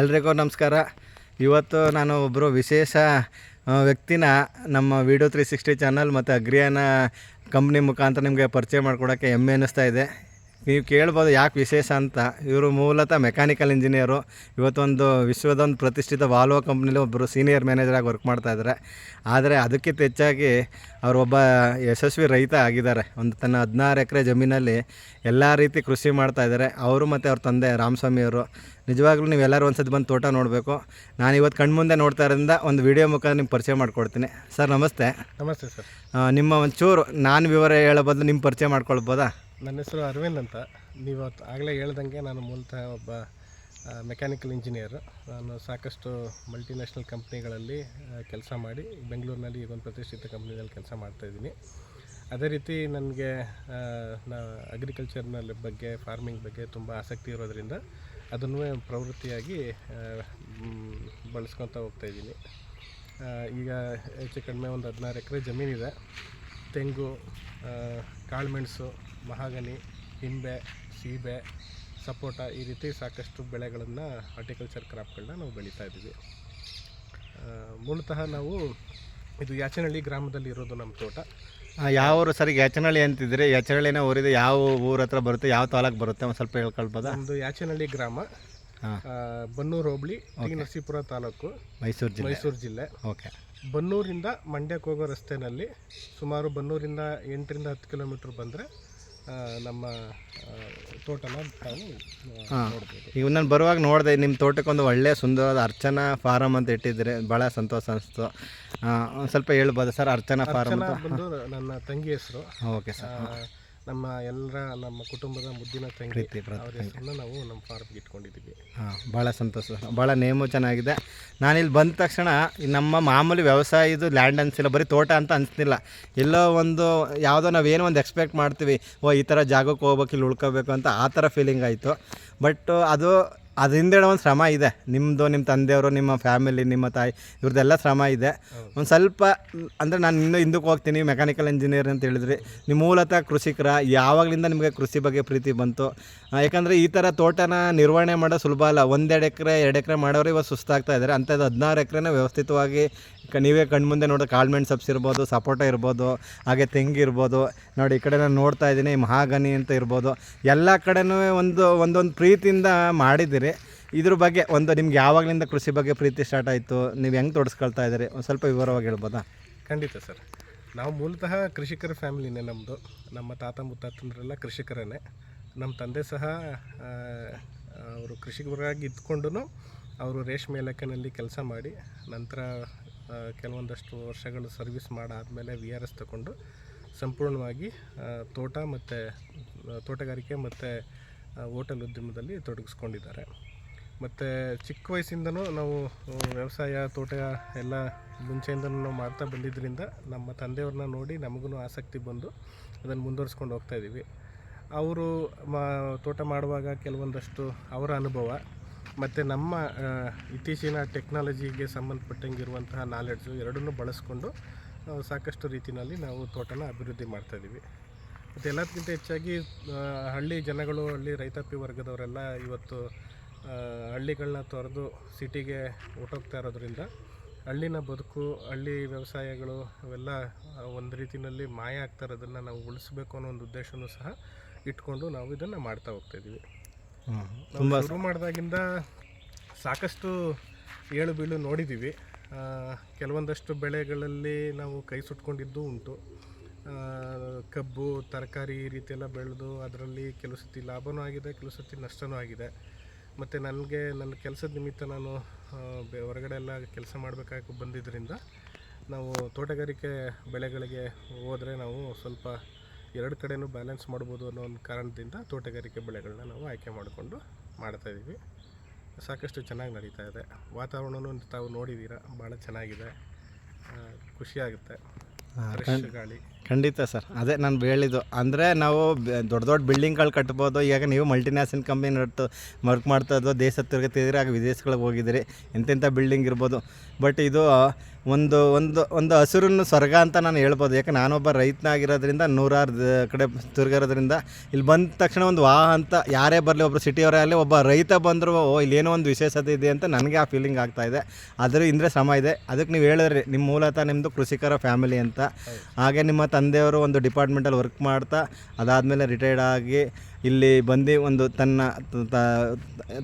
ಎಲ್ರಿಗೂ ನಮಸ್ಕಾರ. ಇವತ್ತು ನಾನು ಒಬ್ಬರು ವಿಶೇಷ ವ್ಯಕ್ತಿನ ನಮ್ಮ ವಿಡಿಯೋ ತ್ರೀ ಸಿಕ್ಸ್ಟಿ ಚಾನಲ್ ಮತ್ತು ಅಗ್ರಿಯಾನ ಕಂಪ್ನಿ ಮುಖಾಂತರ ನಿಮಗೆ ಪರಿಚಯ ಮಾಡಿಕೊಡೋಕ್ಕೆ ಹೆಮ್ಮೆ ಅನ್ನಿಸ್ತಾ ಇದೆ. ನೀವು ಕೇಳ್ಬೋದು ಯಾಕೆ ವಿಶೇಷ ಅಂತ. ಇವರು ಮೂಲತಃ ಮೆಕ್ಯಾನಿಕಲ್ ಇಂಜಿನಿಯರು ಇವತ್ತೊಂದು ವಿಶ್ವದೊಂದು ಪ್ರತಿಷ್ಠಿತ ವಾಲ್ವೋ ಕಂಪ್ನಿಲಿ ಒಬ್ಬರು ಸೀನಿಯರ್ ಮ್ಯಾನೇಜರಾಗಿ ವರ್ಕ್ ಮಾಡ್ತಾ ಇದ್ದಾರೆ. ಆದರೆ ಅದಕ್ಕಿಂತ ಹೆಚ್ಚಾಗಿ ಅವರು ಒಬ್ಬ ಯಶಸ್ವಿ ರೈತ ಆಗಿದ್ದಾರೆ. ಒಂದು ತನ್ನ ಹದಿನಾರು ಎಕರೆ ಜಮೀನಲ್ಲಿ ಎಲ್ಲ ರೀತಿ ಕೃಷಿ ಮಾಡ್ತಾ ಇದ್ದಾರೆ. ಅವರು ಮತ್ತು ಅವ್ರ ತಂದೆ ರಾಮಸ್ವಾಮಿಯವರು ನಿಜವಾಗ್ಲೂ ನೀವು ನೀವೆಲ್ಲರೂ ಒಂದ್ಸತಿ ಬಂದು ತೋಟ ನೋಡಬೇಕು. ನಾನು ಇವತ್ತು ಕಣ್ಮುಂದೆ ನೋಡ್ತಾ ಇರೋದ್ರಿಂದ ಒಂದು ವಿಡಿಯೋ ಮುಖಾಂತರ ನಿಮ್ಗೆ ಪರಿಚಯ ಮಾಡ್ಕೊಡ್ತೀನಿ. ಸರ್ ನಮಸ್ತೆ. ನಮಸ್ತೆ ಸರ್. ನಿಮ್ಮ ಒಂಚೂರು ನಾನು ವಿವರ ಹೇಳೋ ಬದಲು ನಿಮ್ಮ ಪರಿಚಯ ಮಾಡ್ಕೊಳ್ಬೋದಾ? ನನ್ನ ಹೆಸರು ಅರವಿಂದ್ ಅಂತ. ನೀವು ಆಗಲೇ ಹೇಳ್ದಂಗೆ ನಾನು ಮೂಲತಃ ಒಬ್ಬ ಮೆಕ್ಯಾನಿಕಲ್ ಇಂಜಿನಿಯರ್ ನಾನು ಸಾಕಷ್ಟು ಮಲ್ಟಿನ್ಯಾಷನಲ್ ಕಂಪ್ನಿಗಳಲ್ಲಿ ಕೆಲಸ ಮಾಡಿ ಬೆಂಗಳೂರಿನಲ್ಲಿ ಈಗ ಒಂದು ಪ್ರತಿಷ್ಠಿತ ಕಂಪ್ನಿನಲ್ಲಿ ಕೆಲಸ ಮಾಡ್ತಾಯಿದ್ದೀನಿ ಅದೇ ರೀತಿ ನನಗೆ ನಾ ಅಗ್ರಿಕಲ್ಚರ್ನಲ್ಲಿ ಬಗ್ಗೆ ಫಾರ್ಮಿಂಗ್ ಬಗ್ಗೆ ತುಂಬ ಆಸಕ್ತಿ ಇರೋದರಿಂದ ಅದನ್ನು ಪ್ರವೃತ್ತಿಯಾಗಿ ಬಳಸ್ಕೊತ ಹೋಗ್ತಾಯಿದ್ದೀನಿ ಈಗ ಹೆಚ್ಚು ಕಡಿಮೆ ಒಂದು ಹದಿನಾರು ಎಕರೆ ಜಮೀನಿದೆ. ತೆಂಗು ಕಾಳುಮೆಣಸು ಮಹಾಗನಿ ಹಿಂಬೆ ಸೀಬೆ ಸಪೋಟ ಈ ರೀತಿ ಸಾಕಷ್ಟು ಬೆಳೆಗಳನ್ನು ಹಾರ್ಟಿಕಲ್ಚರ್ ಕ್ರಾಪ್ಗಳನ್ನ ನಾವು ಬೆಳೀತಾ ಇದ್ದೀವಿ. ಮೂಲತಃ ನಾವು ಇದು ಯಾಚನಹಳ್ಳಿ ಗ್ರಾಮದಲ್ಲಿ ಇರೋದು ನಮ್ಮ ತೋಟ. ಯಾವ ಊರು ಸರ್ ಯಾಚನಹಳ್ಳಿ ಅಂತಿದ್ರೆ ಯಾಚನಹಳ್ಳಿನ ಊರಿದೆ ಯಾವ ಊರ ಹತ್ರ ಬರುತ್ತೆ? ಯಾವ ತಾಲೂಕು ಬರುತ್ತೆ? ಒಂದು ಸ್ವಲ್ಪ ಹೇಳ್ಕೊಳ್ಬೋದಾ? ನಮ್ಮದು ಯಾಚನಹಳ್ಳಿ ಗ್ರಾಮ. ಬನ್ನೂರು ಹೋಬಳಿ ನರಸೀಪುರ ತಾಲೂಕು. ಮೈಸೂರು ಜಿಲ್ಲೆ. ಮೈಸೂರು ಜಿಲ್ಲೆ. ಓಕೆ. ಬನ್ನೂರಿಂದ ಮಂಡ್ಯಕ್ಕೆ ಹೋಗೋ ರಸ್ತೆಯಲ್ಲಿ ಸುಮಾರು ಬನ್ನೂರಿಂದ ಎಂಟರಿಂದ ಹತ್ತು ಕಿಲೋಮೀಟ್ರ್ ಬಂದರೆ ನಮ್ಮ ತೋಟನ ನೋಡ್ಬೋದು. ಈಗ ನಾನು ಬರುವಾಗ ನೋಡಿದೆ ನಿಮ್ಮ ತೋಟಕ್ಕೊಂದು ಒಳ್ಳೆಯ ಸುಂದರವಾದ ಅರ್ಚನಾ ಫಾರಮ್ ಅಂತ ಇಟ್ಟಿದ್ದೀರಿ ಭಾಳ ಸಂತೋಷ ಅನಿಸ್ತು. ಒಂದು ಸ್ವಲ್ಪ ಹೇಳ್ಬೋದು ಸರ್ ಅರ್ಚನಾ ಫಾರಮ್ ಬಂದು ನನ್ನ ತಂಗಿ ಹೆಸರು. Okay sir. ನಮ್ಮ ಎಲ್ಲರ ನಮ್ಮ ಕುಟುಂಬದ ಮುದ್ದಿನ ತಂಗಿ ಅವ್ರ ಹೆಸರನ್ನ ನಾವು ನಮ್ಮ ಫಾರ್ಮ್ಗೆ ಇಟ್ಕೊಂಡಿದ್ದೀವಿ ಹಾಂ ಭಾಳ ಸಂತೋಷ. ಭಾಳ ನೇಮು ಚೆನ್ನಾಗಿದೆ. ನಾನಿಲ್ಲಿ ಬಂದ ತಕ್ಷಣ ನಮ್ಮ ಮಾಮೂಲಿ ವ್ಯವಸಾಯದು ಲ್ಯಾಂಡ್ ಅನಿಸಿಲ್ಲ ಬರೀ ತೋಟ ಅಂತ ಅನಿಸ್ತಿಲ್ಲ. ಎಲ್ಲೋ ಒಂದು ಯಾವುದೋ ನಾವೇನೋ ಒಂದು ಎಕ್ಸ್ಪೆಕ್ಟ್ ಮಾಡ್ತೀವಿ ಓ ಈ ಥರ ಜಾಗಕ್ಕೆ ಹೋಗ್ಬೇಕು ಇಲ್ಲಿ ಉಳ್ಕೋಬೇಕು ಅಂತ ಆ ಥರ ಫೀಲಿಂಗ್ ಆಯಿತು. ಬಟ್ ಅದು ಅದ್ರ ಹಿಂದೆಡೆ ಒಂದು ಶ್ರಮ ಇದೆ. ನಿಮ್ಮದು ನಿಮ್ಮ ತಂದೆಯವರು ನಿಮ್ಮ ಫ್ಯಾಮಿಲಿ ನಿಮ್ಮ ತಾಯಿ ಇವ್ರದ್ದೆಲ್ಲ ಶ್ರಮ ಇದೆ. ಒಂದು ಸ್ವಲ್ಪ ಅಂದರೆ ನಾನು ಇನ್ನೂ ಹಿಂದಕ್ಕೆ ಹೋಗ್ತೀನಿ ಮೆಕ್ಯಾನಿಕಲ್ ಇಂಜಿನಿಯರ್ ಅಂತ ಹೇಳಿದ್ರಿ. ನಿಮ್ಮ ಮೂಲತಃ ಕೃಷಿಕರ ಯಾವಾಗಲಿಂದ ನಿಮಗೆ ಕೃಷಿ ಬಗ್ಗೆ ಪ್ರೀತಿ ಬಂತು ಯಾಕಂದರೆ ಈ ಥರ ತೋಟನ ನಿರ್ವಹಣೆ ಮಾಡೋ ಸುಲಭ ಅಲ್ಲ. ಒಂದೆರಡು ಎಕರೆ ಎರಡು ಎಕರೆ ಮಾಡೋರು ಇವತ್ತು ಸುಸ್ತಾಗ್ತಾ ಇದ್ದಾರೆ ಅಂಥದ್ದು ಹದಿನಾರು ಎಕರೆನ ವ್ಯವಸ್ಥಿತವಾಗಿ ಕ ನೀವೇ ಕಣ್ಮುಂದೆ ನೋಡೋ ಕಾಳ್ಮೆಣ್ ಸಬ್ಸ್ ಇರ್ಬೋದು ಸಪೋಟ ಇರ್ಬೋದು ಹಾಗೆ ತೆಂಗು ಇರ್ಬೋದು. ನೋಡಿ ಈ ಕಡೆ ನಾನು ನೋಡ್ತಾ ಇದ್ದೀನಿ ಮಹಾಗನಿ ಅಂತ ಇರ್ಬೋದು. ಎಲ್ಲ ಕಡೆನೂ ಒಂದು ಒಂದೊಂದು ಪ್ರೀತಿಯಿಂದ ಮಾಡಿದ್ದೀರಿ. ಇದ್ರ ಬಗ್ಗೆ ಒಂದು ನಿಮ್ಗೆ ಯಾವಾಗಲಿಂದ ಕೃಷಿ ಬಗ್ಗೆ ಪ್ರೀತಿ ಸ್ಟಾರ್ಟ್ ಆಯಿತು, ನೀವು ಹೆಂಗೆ ತೊಡಸ್ಕೊಳ್ತಾ ಇದ್ದೀರಿ? ಒಂದು ಸ್ವಲ್ಪ ವಿವರವಾಗಿ ಹೇಳ್ಬೋದಾ? ಖಂಡಿತ ಸರ್. ನಾವು ಮೂಲತಃ ಕೃಷಿಕರ ಫ್ಯಾಮಿಲಿನೇ ನಮ್ಮದು ನಮ್ಮ ತಾತ ಮುತ್ತಾತಂದ್ರೆಲ್ಲ ಕೃಷಿಕರೇ ನಮ್ಮ ತಂದೆ ಸಹ ಅವರು ಕೃಷಿಕರಾಗಿ ಇದ್ಕೊಂಡು ಅವರು ರೇಷ್ಮೆ ಇಲಾಖೆನಲ್ಲಿ ಕೆಲಸ ಮಾಡಿ, ನಂತರ ಕೆಲವೊಂದಷ್ಟು ವರ್ಷಗಳು ಸರ್ವಿಸ್ ಮಾಡಾದಮೇಲೆ ವಿ ಆರ್ ಎಸ್ ತಗೊಂಡು ಸಂಪೂರ್ಣವಾಗಿ ತೋಟ ಮತ್ತು ತೋಟಗಾರಿಕೆ ಮತ್ತು ಹೋಟೆಲ್ ಉದ್ಯಮದಲ್ಲಿ ತೊಡಗಿಸ್ಕೊಂಡಿದ್ದಾರೆ. ಮತ್ತು ಚಿಕ್ಕ ವಯಸ್ಸಿಂದನೂ ನಾವು ವ್ಯವಸಾಯ, ತೋಟ ಎಲ್ಲ ಮುಂಚೆಯಿಂದನೂ ನಾವು ಮಾಡ್ತಾ ಬಂದಿದ್ದರಿಂದ ನಮ್ಮ ತಂದೆಯವ್ರನ್ನ ನೋಡಿ ನಮಗೂ ಆಸಕ್ತಿ ಬಂದು ಅದನ್ನು ಮುಂದುವರಿಸ್ಕೊಂಡು ಹೋಗ್ತಾ ಇದ್ದೀವಿ. ಅವರು ಮಾ, ತೋಟ ಮಾಡುವಾಗ ಕೆಲವೊಂದಷ್ಟು ಅವರ ಅನುಭವ, ಮತ್ತು ನಮ್ಮ ಇತ್ತೀಚಿನ ಟೆಕ್ನಾಲಜಿಗೆ ಸಂಬಂಧಪಟ್ಟಂಗಿರುವಂತಹ ನಾಲೆಡ್ಜು ಎರಡನ್ನೂ ಬಳಸ್ಕೊಂಡು ಸಾಕಷ್ಟು ರೀತಿಯಲ್ಲಿ ನಾವು ತೋಟನ ಅಭಿವೃದ್ಧಿ ಮಾಡ್ತಾ ಇದ್ದೀವಿ. ಮತ್ತು ಎಲ್ಲದಕ್ಕಿಂತ ಹೆಚ್ಚಾಗಿ ಹಳ್ಳಿ ಜನಗಳು ಹಳ್ಳಿ ರೈತಾಪಿ ವರ್ಗದವರೆಲ್ಲ ಇವತ್ತು ಹಳ್ಳಿಗಳನ್ನ ತೊರೆದು ಸಿಟಿಗೆ ಹೊರ್ಟೋಗ್ತಾ ಇರೋದ್ರಿಂದ ಹಳ್ಳಿನ ಬದುಕು ಹಳ್ಳಿ ವ್ಯವಸಾಯಗಳು ಅವೆಲ್ಲ ಒಂದು ರೀತಿಯಲ್ಲಿ ಮಾಯ ಆಗ್ತಾ ಇರೋದನ್ನು ನಾವು ಉಳಿಸ್ಬೇಕು ಅನ್ನೋ ಒಂದು ಉದ್ದೇಶವೂ ಸಹ ಇಟ್ಕೊಂಡು ನಾವು ಇದನ್ನು ಮಾಡ್ತಾ ಹೋಗ್ತಾ ಇದ್ದೀವಿ. ನಾವು ಶುರು ಮಾಡಿದಾಗಿಂದ ಸಾಕಷ್ಟು ಏಳು ಬೀಳು ನೋಡಿದ್ದೀವಿ ಕೆಲವೊಂದಷ್ಟು ಬೆಳೆಗಳಲ್ಲಿ ನಾವು ಕೈ ಸುಟ್ಕೊಂಡಿದ್ದು ಉಂಟು. ಕಬ್ಬು, ತರಕಾರಿ ಈ ರೀತಿ ಎಲ್ಲ ಬೆಳೆದು ಅದರಲ್ಲಿ ಕೆಲವು ಸತಿ ಲಾಭವೂ ಆಗಿದೆ, ಕೆಲವು ಸತಿ ನಷ್ಟವೂ ಆಗಿದೆ. ಮತ್ತು ನನಗೆ, ನನ್ನ ಕೆಲಸದ ನಿಮಿತ್ತ ನಾನು ಹೊರಗಡೆ ಎಲ್ಲ ಕೆಲಸ ಮಾಡಬೇಕಾಗಿ ಬಂದಿದ್ದರಿಂದ ನಾವು ತೋಟಗಾರಿಕೆ ಬೆಳೆಗಳಿಗೆ ಹೋದರೆ ನಾವು ಸ್ವಲ್ಪ ಎರಡು ಕಡೆಯೂ ಬ್ಯಾಲೆನ್ಸ್ ಮಾಡ್ಬೋದು ಅನ್ನೋ ಒಂದು ಕಾರಣದಿಂದ ತೋಟಗಾರಿಕೆ ಬೆಳೆಗಳನ್ನ ನಾವು ಆಯ್ಕೆ ಮಾಡಿಕೊಂಡು ಮಾಡ್ತಾಯಿದ್ದೀವಿ ಸಾಕಷ್ಟು ಚೆನ್ನಾಗಿ ನಡೀತಾ ಇದೆ. ವಾತಾವರಣವೂ ತಾವು ನೋಡಿದ್ದೀರಾ, ಭಾಳ ಚೆನ್ನಾಗಿದೆ. ಖುಷಿಯಾಗುತ್ತೆ. ಗಾಳಿ. ಖಂಡಿತ ಸರ್. ಅದೇ ನಾನು ಹೇಳಿದ್ದು. ಅಂದರೆ ನಾವು ದೊಡ್ಡ ದೊಡ್ಡ ಬಿಲ್ಡಿಂಗ್ಗಳು ಕಟ್ಬೋದು. ಈಗ ನೀವು ಮಲ್ಟಿನ್ಯಾಷನಲ್ ಕಂಪ್ನಿ ನಟ್ಟು ವರ್ಕ್ ಮಾಡ್ತಾ ಇದ್ದೋ ದೇಶ ತಿರುಗಿ ಆಗ ವಿದೇಶಗಳಿಗೆ ಹೋಗಿದ್ದೀರಿ. ಎಂತೆಂಥ ಬಿಲ್ಡಿಂಗ್ ಇರ್ಬೋದು. ಬಟ್ ಇದು ಒಂದು ಒಂದು ಒಂದು ಹಸಿರನ್ನು ಸ್ವರ್ಗ ಅಂತ ನಾನು ಹೇಳ್ಬೋದು. ಯಾಕೆ ನಾನೊಬ್ಬ ರೈತನಾಗಿರೋದ್ರಿಂದ, ನೂರಾರು ಕಡೆ ತಿರುಗಿರೋದ್ರಿಂದ ಇಲ್ಲಿ ಬಂದ ತಕ್ಷಣ ಒಂದು ವಾಹ ಅಂತ ಯಾರೇ ಬರಲಿ ಒಬ್ಬರು ಸಿಟಿಯವರೇ ಆಗಲಿ, ಒಬ್ಬ ರೈತ ಬಂದರೂ, ಓ, ಇಲ್ಲೇನೋ ಒಂದು ವಿಶೇಷತೆ ಇದೆ ಅಂತ ನನಗೆ ಆ ಫೀಲಿಂಗ್ ಆಗ್ತಾ ಇದೆ. ಆದರೂ ಇಂದ್ರೆ ಶ್ರಮ ಇದೆ. ಅದಕ್ಕೆ ನೀವು ಹೇಳಿದ್ರಿ, ನಿಮ್ಮ ಮೂಲತಃ ನಿಮ್ಮದು ಕೃಷಿಕರ ಫ್ಯಾಮಿಲಿ ಅಂತ. ಹಾಗೆ ನಿಮ್ಮ ತಂದೆಯವರು ಒಂದು ಡಿಪಾರ್ಟ್ಮೆಂಟಲ್ಲಿ ವರ್ಕ್ ಮಾಡ್ತಾ, ಅದಾದಮೇಲೆ ರಿಟೈರ್ಡ್ ಆಗಿ ಇಲ್ಲಿ ಬಂದು ಒಂದು ತನ್ನ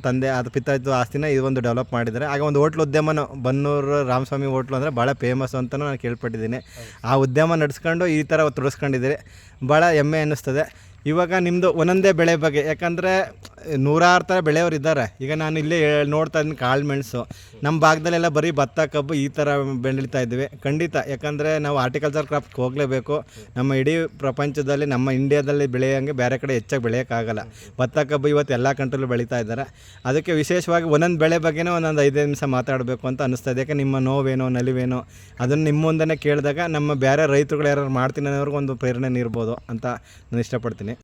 ತಂದೆ ಅದು ಪಿತ್ತಾಯ್ತು ಆಸ್ತಿನ ಇದು ಒಂದು ಡೆವಲಪ್ ಮಾಡಿದ್ದಾರೆ. ಆಗ ಒಂದು ಹೋಟ್ಲ್ ಉದ್ಯಮನೂ ಬನ್ನೂರು ರಾಮಸ್ವಾಮಿ ಹೋಟ್ಲು ಅಂದರೆ ಭಾಳ ಫೇಮಸ್ ಅಂತಲೂ ನಾನು ಕೇಳ್ಪಟ್ಟಿದ್ದೀನಿ. ಆ ಉದ್ಯಮ ನಡೆಸ್ಕೊಂಡು ಈ ಥರ ತೊಡಸ್ಕೊಂಡಿದ್ದೀರಿ. ಭಾಳ ಹೆಮ್ಮೆ ಅನ್ನಿಸ್ತದೆ. ಇವಾಗ ನಿಮ್ಮದು ಒಂದೊಂದೇ ಬೆಳೆ ಬಗ್ಗೆ, ಯಾಕಂದರೆ ನೂರಾರು ಥರ ಬೆಳೆಯವರು ಇದ್ದಾರೆ. ಈಗ ನಾನು ಇಲ್ಲೇ ನೋಡ್ತಾ ಇದ್ದೀನಿ ಕಾಳು ಮೆಣಸು. ನಮ್ಮ ಭಾಗದಲ್ಲೆಲ್ಲ ಬರೀ ಭತ್ತ, ಕಬ್ಬು ಈ ಥರ ಬೆಳೀತಾ ಇದ್ದೀವಿ. ಖಂಡಿತ, ಯಾಕಂದರೆ ನಾವು ಆರ್ಟಿಕಲ್ಚರ್ ಕ್ರಾಫ್ಟ್ ಹೋಗಲೇಬೇಕು. ನಮ್ಮ ಇಡೀ ಪ್ರಪಂಚದಲ್ಲಿ, ನಮ್ಮ ಇಂಡಿಯಾದಲ್ಲಿ ಬೆಳೆಯೋಂಗೆ ಬೇರೆ ಕಡೆ ಹೆಚ್ಚಾಗಿ ಬೆಳೆಯೋಕ್ಕಾಗಲ್ಲ. ಭತ್ತ, ಕಬ್ಬು ಇವತ್ತು ಎಲ್ಲ ಕಂಟ್ರಲ್ಲೂ ಬೆಳೀತಾ ಇದ್ದಾರೆ. ಅದಕ್ಕೆ ವಿಶೇಷವಾಗಿ ಒಂದೊಂದು ಬೆಳೆ ಬಗ್ಗೆನೇ ಒಂದೊಂದು ಐದೈದು ನಿಮಿಷ ಮಾತಾಡಬೇಕು ಅಂತ ಅನಿಸ್ತಾ ಇದೆ. ಯಾಕೆ ನಿಮ್ಮ ನೋವೇನೋ, ನಲಿವೇನೋ, ಅದನ್ನು ನಿಮ್ಮ ಕೇಳಿದಾಗ ನಮ್ಮ ಬೇರೆ ರೈತರುಗಳು ಯಾರು ಮಾಡ್ತೀನಿ ಅನ್ನೋರ್ಗೆ ಒಂದು ಪ್ರೇರಣೆ ನೀಡ್ಬೋದು ಅಂತ ನಾನು ಇಷ್ಟಪಡ್ತೀನಿ.